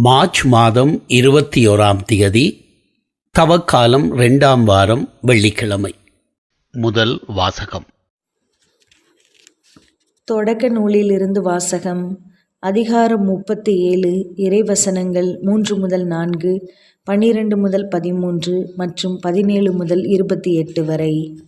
March மாதம் இருபத்தி ஓராம் தேதி தவக்காலம் ரெண்டாம் வாரம் வெள்ளிக்கிழமை. முதல் வாசகம். தொடக்க நூலிலிருந்து வாசகம் அதிகாரம் முப்பத்தி ஏழு இறைவசனங்கள் மூன்று முதல் நான்கு பன்னிரண்டு முதல் பதிமூன்று மற்றும் பதினேழு முதல் இருபத்தி எட்டு வரை.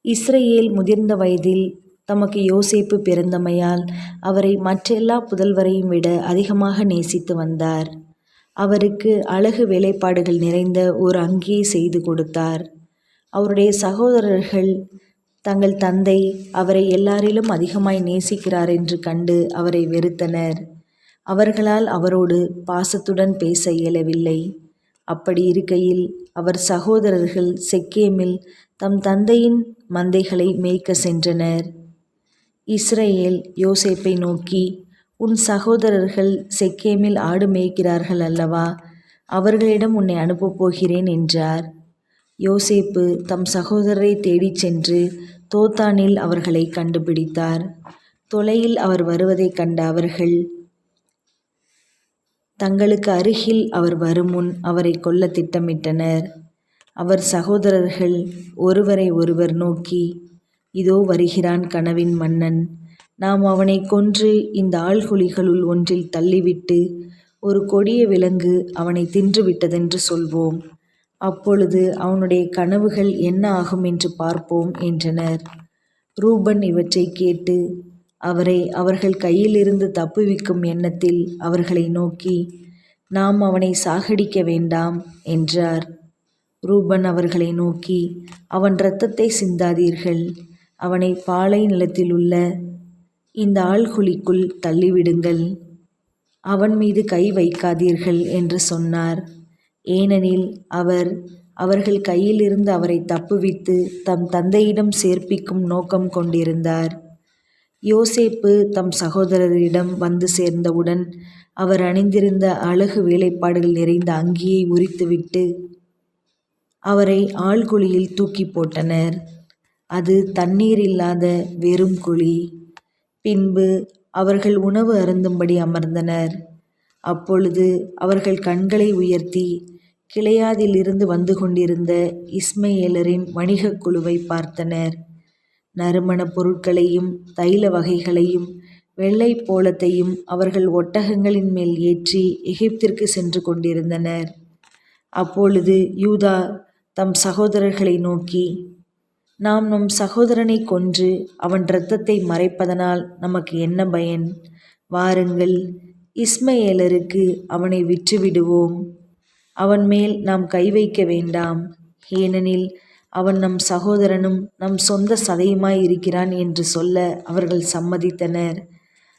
இஸ்ரேல் முதிர்ந்த வயதில் தமக்கு யோசேப்பு பிறந்தமையால் அவரை மற்றெல்லா புதல்வரையும் விட அதிகமாக நேசித்து வந்தார். அவருக்கு அழகு வேலைப்பாடுகள் நிறைந்த ஒரு அங்கியை செய்து கொடுத்தார். அவருடைய சகோதரர்கள் தங்கள் தந்தை அவரை எல்லாரிலும் அதிகமாய் நேசிக்கிறார் என்று கண்டு அவரை வெறுத்தனர். அவர்களால் அவரோடு பாசத்துடன் பேச இயலவில்லை. அப்படி இருக்கையில் அவர் சகோதரர்கள் செக்கேமில் தம் தந்தையின் மந்தைகளை மேய்க்க சென்றனர். இஸ்ரேல் யோசேப்பை நோக்கி உன் சகோதரர்கள் செக்கேமில் ஆடு மேய்க்கிறார்கள் அல்லவா? அவர்களிடம் உன்னை அனுப்பப் போகிறேன் என்றார். யோசேப்பு தம் சகோதரரை தேடிச் சென்று தோத்தானில் அவர்களை கண்டுபிடித்தார். தொலையில் அவர் வருவதைக் கண்ட அவர்கள் தங்களுக்கு அருகில் அவர் வருமுன் அவரை கொல்ல திட்டமிட்டனர். அவர் சகோதரர்கள் ஒருவரை ஒருவர் நோக்கி இதோ வருகிறான் கனவின் மன்னன். நாம் அவனை கொன்று இந்த ஆழ்குழிகளுள் ஒன்றில் தள்ளிவிட்டு ஒரு கொடிய விலங்கு அவனை தின்றுவிட்டதென்று சொல்வோம். அப்பொழுது அவனுடைய கனவுகள் என்ன ஆகும் என்று பார்ப்போம் என்றனர். ரூபன் இவற்றை கேட்டு அவரை அவர்கள் கையிலிருந்து தப்புவிக்கும் எண்ணத்தில் அவர்களை நோக்கி நாம் அவனை சாகடிக்க வேண்டாம் என்றார். ரூபன் அவர்களை நோக்கி அவன் இரத்தத்தை சிந்தாதீர்கள். அவனை பாலை நிலத்தில் உள்ள இந்த ஆழ்குழிக்குள் தள்ளிவிடுங்கள். அவன் மீது கை வைக்காதீர்கள் என்று சொன்னார். ஏனெனில் அவர் அவர்கள் கையிலிருந்து அவரை தப்புவித்து தம் தந்தையிடம் சேர்ப்பிக்கும் நோக்கம் கொண்டிருந்தார். யோசேப்பு தம் சகோதரரிடம் வந்து சேர்ந்தவுடன் அவர் அணிந்திருந்த அழகு வேலைப்பாடுகள் நிறைந்த அங்கியை உரித்துவிட்டு அவரை ஆழ்குழியில் தூக்கி போட்டனர். அது தண்ணீர் இல்லாத வெறும் குழி. பின்பு அவர்கள் உணவு அருந்தும்படி அமர்ந்தனர். அப்பொழுது அவர்கள் கண்களை உயர்த்தி கிளையாதிலிருந்து வந்து கொண்டிருந்த இஸ்மையேலரின் வணிகக் குழுவை பார்த்தனர். நறுமணப் பொருட்களையும் தைல வகைகளையும் வெள்ளை போலத்தையும் அவர்கள் ஒட்டகங்களின் மேல் ஏற்றி எகிப்திற்கு சென்று கொண்டிருந்தனர். அப்பொழுது யூதா தம் சகோதரர்களை நோக்கி நாம் நம் சகோதரனை கொன்று அவன் இரத்தத்தை மறைப்பதனால் நமக்கு என்ன பயன்? வாருங்கள் இஸ்மயேலருக்கு அவனை விற்றுவிடுவோம். அவன் மேல் நாம் கை வைக்க வேண்டாம். ஏனெனில் அவன் நம் சகோதரனும் நம் சொந்த சதையுமாய் இருக்கிறான் என்று சொல்ல அவர்கள் சம்மதித்தனர்.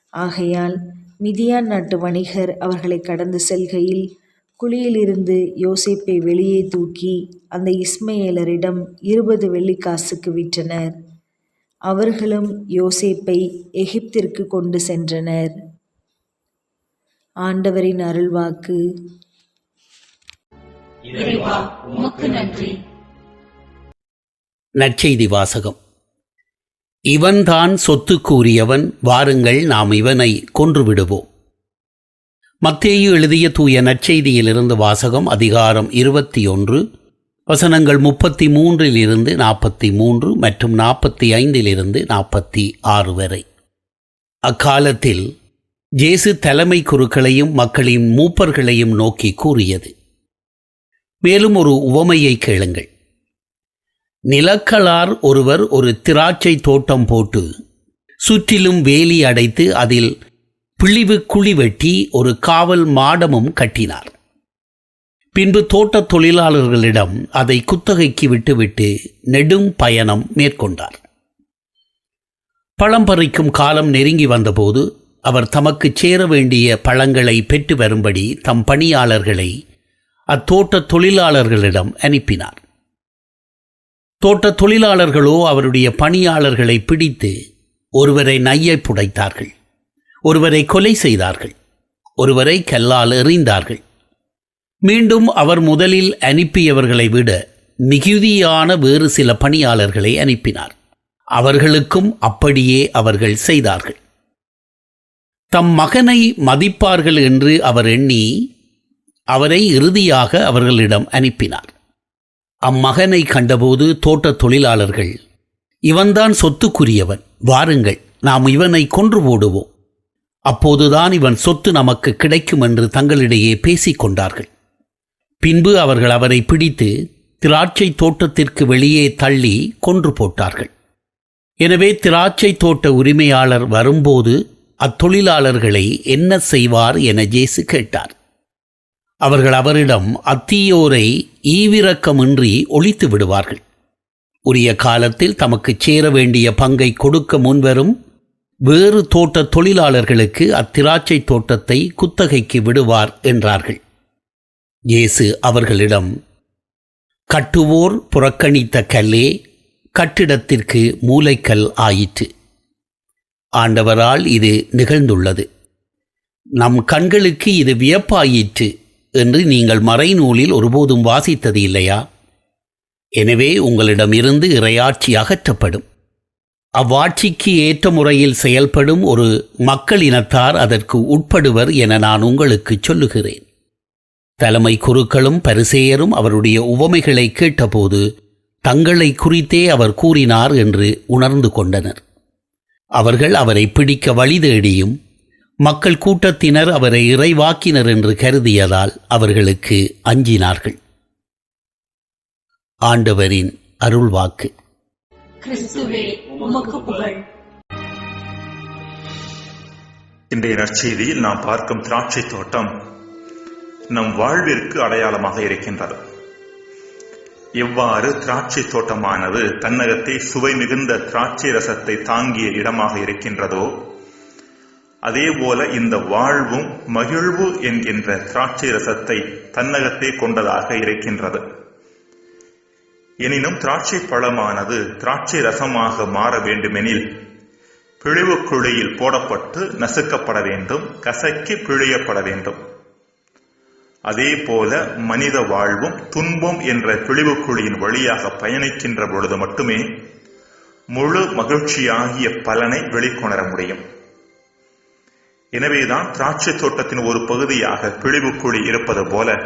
ஆகையால் மிதியான் நாட்டு வணிகர் அவர்களை கடந்து செல்கையில் குழியிலிருந்து யோசேப்பை வெளியே தூக்கி அந்த இஸ்மயேலரிடம் இருபது வெள்ளிக்காசுக்கு விற்றனர். அவர்களும் யோசேப்பை எகிப்திற்கு கொண்டு சென்றனர். ஆண்டவரின் அருள்வாக்கு. இறைவா உமக்கு நன்றி. நற்செய்தி வாசகம். இவன்தான் சொத்துக்கு உரியவன் வாருங்கள் நாம் இவனை கொன்று விடுவோம் மத்தேயு எழுதிய தூய நற்செய்தியிலிருந்து வாசகம் அதிகாரம் இருபத்தி ஒன்று வசனங்கள் முப்பத்தி மூன்றில் இருந்து நாற்பத்தி மூன்று மற்றும் நாற்பத்தி ஐந்திலிருந்து நாற்பத்தி ஆறு வரை. அக்காலத்தில் ஜேசு தலைமை குருக்களையும் மக்களின் மூப்பர்களையும் நோக்கி கூறியது. மேலும் ஒரு உவமையை கேளுங்கள். நிலக்கலார் ஒருவர் ஒரு திராட்சை தோட்டம் போட்டு சுற்றிலும் வேலி அடைத்து அதில் பிழிவு குழி வெட்டி ஒரு காவல் மாடமும் கட்டினார். பின்பு தோட்டத் தொழிலாளர்களிடம் அதை குத்தகைக்கு விட்டுவிட்டு நெடும் பயணம் மேற்கொண்டார். பழம் பறிக்கும் காலம் நெருங்கி வந்தபோது அவர் தமக்கு சேர வேண்டிய பழங்களை பெற்று வரும்படி தம் பணியாளர்களை அத்தோட்ட தொழிலாளர்களிடம் அனுப்பினார். தோட்ட தொழிலாளர்களோ அவருடைய பணியாளர்களை பிடித்து ஒருவரை நையை புடைத்தார்கள். ஒருவரை கொலை செய்தார்கள் ஒருவரை கல்லால் எறிந்தார்கள். மீண்டும் அவர் முதலில் அனுப்பியவர்களை விட மிகுதியான வேறு சில பணியாளர்களை அனுப்பினார். அவர்களுக்கும் அப்படியே அவர்கள் செய்தார்கள். தம் மகனை மதிப்பார்கள் என்று அவர் எண்ணி அவரை இறுதியாக அவர்களிடம் அனுப்பினார். அம்மகனை கண்டபோது தோட்டத் தொழிலாளர்கள் இவன்தான் சொத்துக்குரியவன் வாருங்கள் நாம் இவனை கொன்று போடுவோம். அப்போதுதான் இவன் சொத்து நமக்கு கிடைக்கும் என்று தங்களிடையே பேசிக் கொண்டார்கள் பின்பு அவர்கள் அவரை பிடித்து திராட்சை தோட்டத்திற்கு வெளியே தள்ளி கொன்று போட்டார்கள். எனவே திராட்சை தோட்ட உரிமையாளர் வரும்போது அத்தொழிலாளர்களை என்ன செய்வார் என ஜேசு கேட்டார். அவர்கள் அவரிடம் அத்தீயோரை ஈவிரக்கமின்றி ஒழித்து விடுவார்கள். உரிய காலத்தில் தமக்கு சேர வேண்டிய பங்கை கொடுக்க முன்வரும் வேறு தோட்ட தொழிலாளர்களுக்கு அத்திராட்சை தோட்டத்தை குத்தகைக்கு விடுவார் என்றார்கள். இயேசு அவர்களிடம் கட்டுவோர் புறக்கணித்த கல்லே கட்டிடத்திற்கு மூலைக்கல் ஆயிற்று. ஆண்டவரால் இது நிகழ்ந்துள்ளது. நம் கண்களுக்கு இது வியப்பாயிற்று என்று நீங்கள் மறைநூலில் ஒருபோதும் வாசித்தது இல்லையா? எனவே உங்களிடமிருந்து இறையாட்சி அகற்றப்படும். அவ்வாட்சிக்கு ஏற்ற முறையில் செயல்படும் ஒரு மக்களினத்தார் அதற்கு உட்படுவர் என நான் உங்களுக்கு சொல்லுகிறேன். தலைமை குருக்களும் பரிசேயரும் அவருடைய உவமைகளை கேட்டபோது தங்களை குறித்தே அவர் கூறினார் என்று உணர்ந்து கொண்டனர். அவர்கள் அவரை பிடிக்க வழி தேடியும் மக்கள் கூட்டத்தினர் அவரை இறைவாக்கினர் என்று கருதியதால் அவர்களுக்கு அஞ்சினார்கள். ஆண்டவரின் அருள்வாக்கு. கிறிஸ்துவே உமக்கு புகழ் இன்றைய நற்செய்தியில் நாம் பார்க்கும் திராட்சை தோட்டம் நம் வாழ்விற்கு அடையாளமாக இருக்கின்றது. எவ்வாறு திராட்சை தோட்டமானது தன்னகத்தை சுவை மிகுந்த திராட்சை ரசத்தை தாங்கிய இடமாக இருக்கின்றதோ அதே போல இந்த வாழ்வும் மகிழ்வு என்கின்ற திராட்சை ரசத்தை தன்னகத்தை கொண்டதாக இருக்கின்றது. எனினும் திராட்சை பழமானது திராட்சை ரசமாக மாற வேண்டுமெனில் பிழிவு குழியில் போடப்பட்டு நசுக்கப்பட வேண்டும் கசக்கி பிழியப்பட வேண்டும். அதே போல மனித வாழ்வும் துன்பம் என்ற பிழிவு குழியின் வழியாக பயணிக்கின்ற பொழுது மட்டுமே முழு மகிழ்ச்சியாகிய பலனை வெளிக்கொணர முடியும். எனவேதான் திராட்சை தோட்டத்தின் ஒரு பகுதியாக பிழிவு குழி இருப்பது போல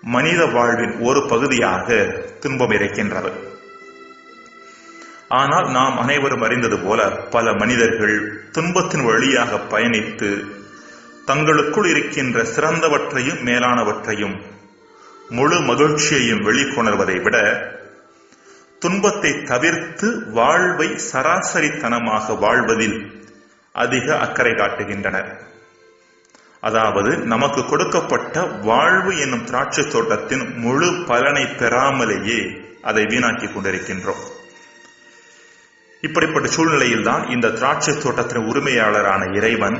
மனித வாழ்வின் ஒரு பகுதியாக துன்பம் இருக்கின்றது. ஆனால் நாம் அனைவரும் அறிந்தது போல பல மனிதர்கள் துன்பத்தின் வழியாக பயணித்து தங்களுக்குள் இருக்கின்ற சிறந்தவற்றையும் மேலானவற்றையும் முழு மகிழ்ச்சியையும் வெளிக்கொணர்வதை விட துன்பத்தை தவிர்த்து வாழ்வை சராசரித்தனமாக வாழ்வதில் அதிக அக்கறை காட்டுகின்றனர். அதாவது நமக்கு கொடுக்கப்பட்ட வாழ்வு என்னும் திராட்சை தோட்டத்தின் முழு பலனை பெறாமலேயே அதை வீணாக்கிக் கொண்டிருக்கின்றோம். இப்படிப்பட்ட சூழ்நிலையில் தான் இந்த திராட்சை தோட்டத்தின் உரிமையாளரான இறைவன்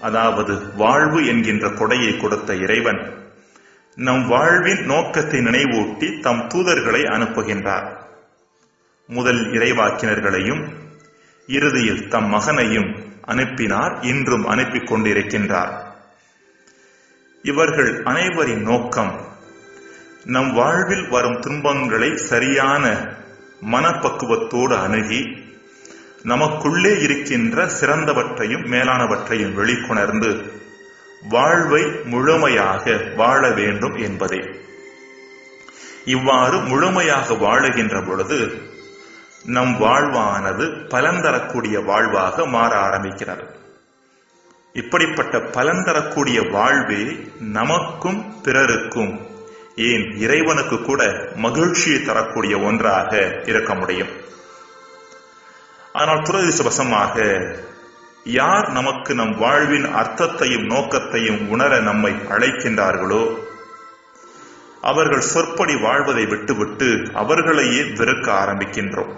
அதாவது வாழ்வு என்கின்ற கொடையை கொடுத்த இறைவன் நம் வாழ்வின் நோக்கத்தை நினைவூட்டி தம் தூதர்களை அனுப்புகின்றார். முதல் இறைவாக்கினர்களையும் இறுதியில் தம் மகனையும் அனுப்பினார் இன்றும் அனுப்பிக் கொண்டிருக்கின்றார். இவர்கள் அனைவரின் நோக்கம் நம் வாழ்வில் வரும் துன்பங்களை சரியான மனப்பக்குவத்தோடு அணுகி நமக்குள்ளே இருக்கின்ற சிறந்தவற்றையும் மேலானவற்றையும் வெளிக்கொணர்ந்து வாழ்வை முழுமையாக வாழ வேண்டும் என்பதே. இவ்வாறு முழுமையாக வாழுகின்ற பொழுது நம் வாழ்வானது பலன் தரக்கூடிய வாழ்வாக மாற ஆரம்பிக்கிறது. இப்படிப்பட்ட பலன் தரக்கூடிய வாழ்வே நமக்கும் பிறருக்கும். ஏன் இறைவனுக்கு கூட மகிழ்ச்சியை தரக்கூடிய ஒன்றாக இருக்க முடியும். ஆனால் துரதிசவசமாக யார் நமக்கு நம் வாழ்வின் அர்த்தத்தையும் நோக்கத்தையும் உணர நம்மை அழைக்கின்றார்களோ? அவர்கள் சொற்படி வாழ்வதை விட்டுவிட்டு அவர்களையே வெறுக்க ஆரம்பிக்கின்றோம்.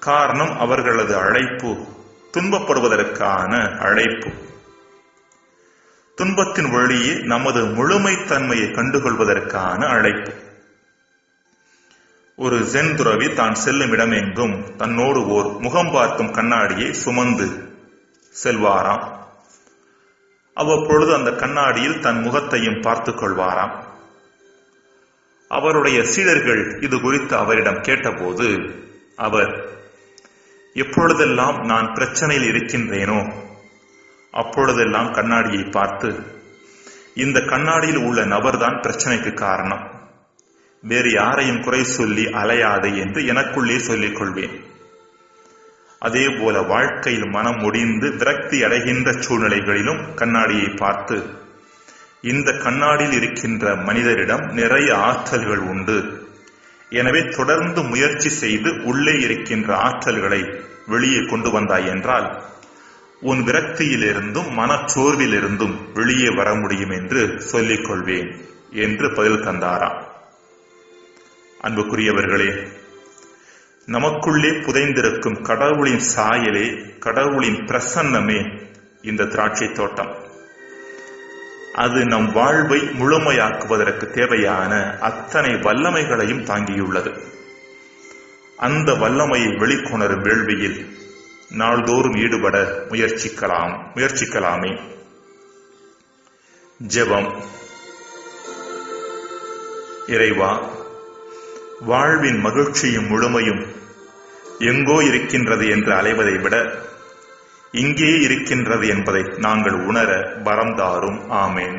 காரணம் அவர்களது அழைப்பு துன்பப்படுவதற்கான அழைப்பு. துன்பத்தின் வழியே நமது முழுமைத்தன்மையை கண்டுகொள்வதற்கான அழைப்பு. ஒரு ஜென் துறவி தான் செல்லும் இடமெங்கும் தன்னோடு ஓர் முகம் பார்க்கும் கண்ணாடியை சுமந்து செல்வாராம். அவ்வப்பொழுது அந்த கண்ணாடியில் தன் முகத்தையும் பார்த்துக் கொள்வாராம். அவருடைய சீடர்கள் இது குறித்து அவரிடம் கேட்டபோது அவர் எப்பொழுதெல்லாம் நான் பிரச்சனையில் இருக்கின்றேனோ அப்பொழுதெல்லாம் கண்ணாடியை பார்த்து இந்த கண்ணாடியில் உள்ள நபர்தான் பிரச்சனைக்கு காரணம். வேறு யாரையும் குறை சொல்லி அலையாதே என்று எனக்குள்ளே சொல்லிக் கொள்வேன். அதே போல வாழ்க்கையில் மனம் முடிந்து விரக்தி அடைகின்ற சூழ்நிலைகளிலும் கண்ணாடியை பார்த்து இந்த கண்ணாடியில் இருக்கின்ற மனிதரிடம் நிறைய ஆற்றல்கள் உண்டு. எனவே தொடர்ந்து முயற்சி செய்து உள்ளே இருக்கின்ற ஆற்றல்களை வெளியே கொண்டு வந்தாய் என்றால் உன் விரக்தியிலிருந்தும் மனச்சோர்விலிருந்தும் வெளியே வர முடியும் என்று சொல்லிக் கொள்வேன் என்று பதில் தந்தாராம் அன்புக்குரியவர்களே நமக்குள்ளே புதைந்திருக்கும் கடவுளின் சாயலே கடவுளின் பிரசன்னமே இந்த திராட்சை தோட்டம். அது நம் வாழ்வை முழுமையாக்குவதற்கு தேவையான அத்தனை வல்லமைகளையும் தாங்கியுள்ளது. அந்த வல்லமையை வெளிக்கொணரும் வேள்வியில் நாள்தோறும் ஈடுபட முயற்சிக்கலாம் முயற்சிக்கலாமே. ஜெபம். இறைவா வாழ்வின் மகிழ்ச்சியும் முழுமையும் எங்கோ இருக்கின்றது என்று அலைவதை விட இங்கே இருக்கின்றது என்பதை நாங்கள் உணர வரம்தாரும் ஆமேன்.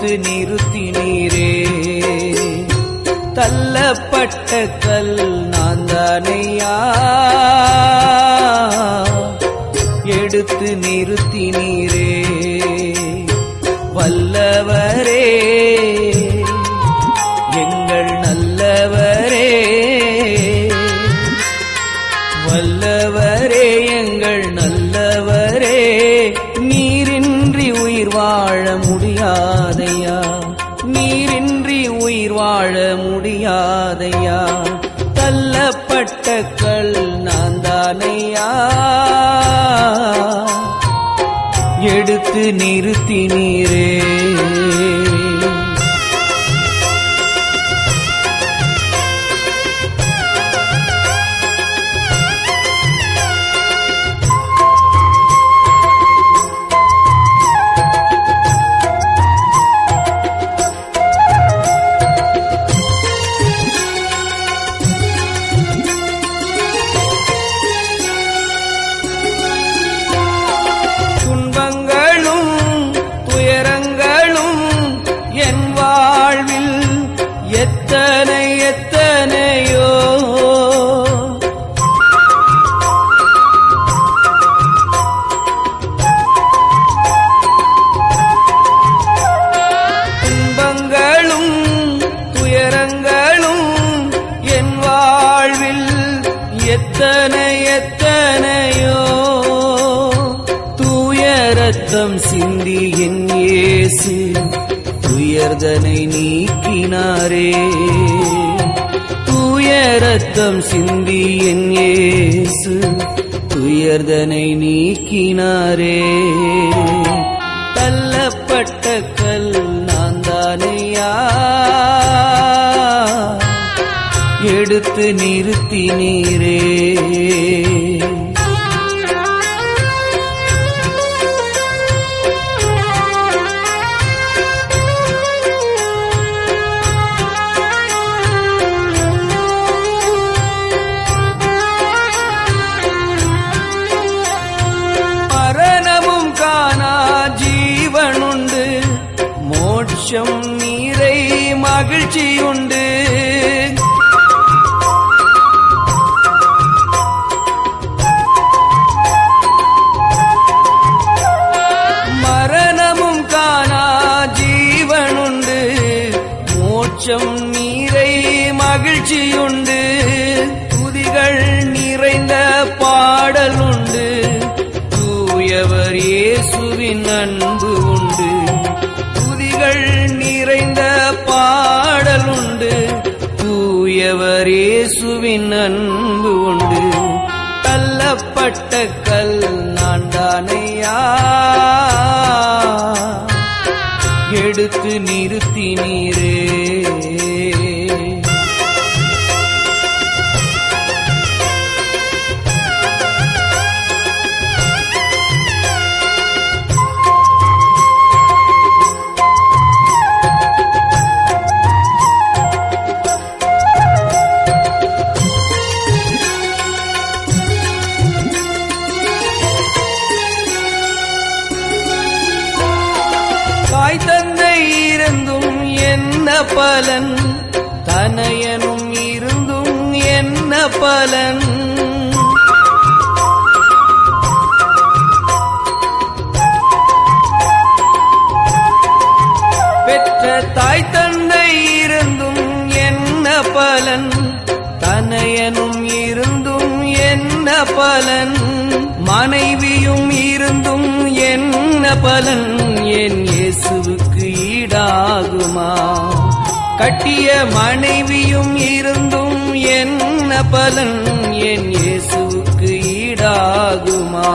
எடுத்து நிறுத்தினீரே. தள்ளப்பட்ட கல் நான் தானையா எடுத்து நிறுத்தினீரே. இன்றி உயிர் வாழ முடியாதையா? தள்ளப்பட்ட கல் நான் தானையா எடுத்து நிறுத்தினீரே. எத்தனை எத்தனையோ. தூய ரத்தம் சிந்தி என் இயேசு துயர்தனை நீக்கினாரே. தூய ரத்தம் சிந்தி என் இயேசு துயர்தனை நீக்கினாரே. தள்ளப்பட்ட கல் நான் தானையா எடுத்து நிறுத்தினீரே. என் அன்பு உண்டு. தள்ளப்பட்ட கல் நான் தானையா எடுத்து எடுத்து நிறுத்தினீரே. பலன் தனையனும் இருந்தும் என்ன பலன்? பெற்ற தாய் தந்தை இருந்தும் என்ன பலன் தனையனும் இருந்தும் என்ன பலன்? மனைவியும் இருந்தும் என்ன பலன்? என் இயேசுவுக்கு ஈடாகுமா? கட்டிய மனைவியும் இருந்தும் என்ன பலன்? என் இயேசுவுக்கு ஈடாகுமா?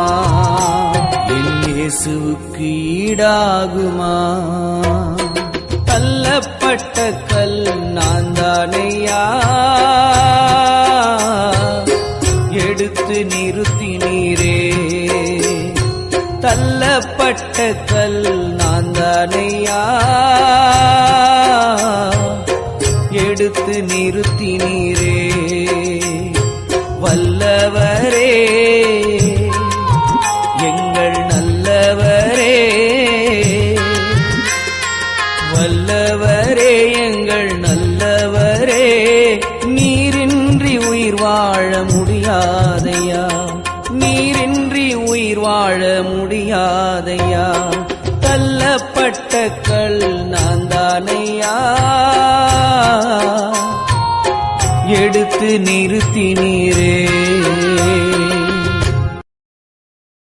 என் இயேசுவுக்கு ஈடாகுமா? தள்ளப்பட்ட கல் நான் தானையா? எடுத்து நிறுத்தினீரே. தள்ளப்பட்ட கல் நான் தானையா? எடுத்து நிறுத்தினீரே. வல்லவரே எடுத்து நிறுத்தினீரே.